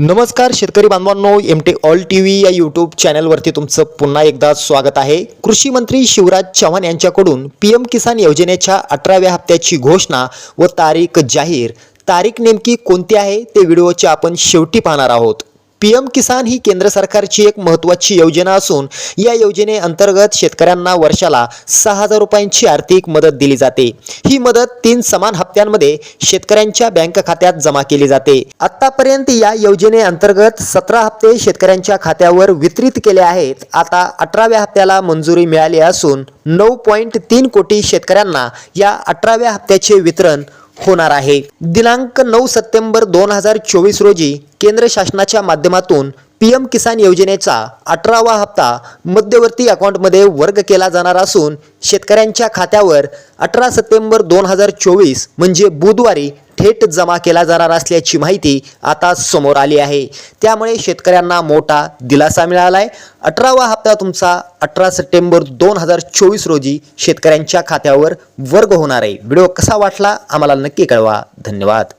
नमस्कार शेतकरी बांधवांनो M T all T V या यूट्यूब चॅनलवरती तुमचं पुन्हा एकदा स्वागत आहे. कृषी मंत्री शिवराज चव्हाण यांच्याकडून पी एम किसान योजनेच्या अठराव्या हप्त्याची घोषणा व तारीख जाहीर. तारीख नेमकी कोणती आहे ते व्हिडिओच्या आपण शेवटी पाहणार आहोत. पी एम किसान ही केंद्र सरकारची एक महत्त्वाची योजना असून या योजनेअंतर्गत शेतकऱ्यांना वर्षाला सहा हजार रुपयांची आर्थिक मदत दिली जाते. ही मदत तीन समान हप्त्यांमध्ये शेतकऱ्यांच्या बँक खात्यात जमा केली जाते. आतापर्यंत या योजनेअंतर्गत सतरा हप्ते शेतकऱ्यांच्या खात्यावर वितरित केले आहेत. आता अठराव्या हप्त्याला मंजुरी मिळाली असून नऊ पॉईंट तीन कोटी शेतकऱ्यांना या अठराव्या हप्त्याचे वितरण होणार आहे. दिनांक नऊ सप्टेंबर दोन हजार चोवीस रोजी केंद्र शासनाच्या माध्यमातून पी एम किसान योजनेचा अठरावा हप्ता मध्यवर्ती अकाउंटमध्ये वर्ग केला जाणार असून शेतकऱ्यांच्या खात्यावर अठरा सप्टेंबर दोन हजार चोवीस म्हणजे बुधवारी थेट जमा केला जाणार असल्याची माहिती आता समोर आली आहे. त्यामुळे शेतकऱ्यांना मोठा दिलासा मिळाला आहे अठरावा हप्ता तुमचा अठरा सप्टेंबर दोन हजार चोवीस रोजी शेतकऱ्यांच्या खात्यावर वर्ग होणार आहे. व्हिडिओ कसा वाटला आम्हाला नक्की कळवा. धन्यवाद.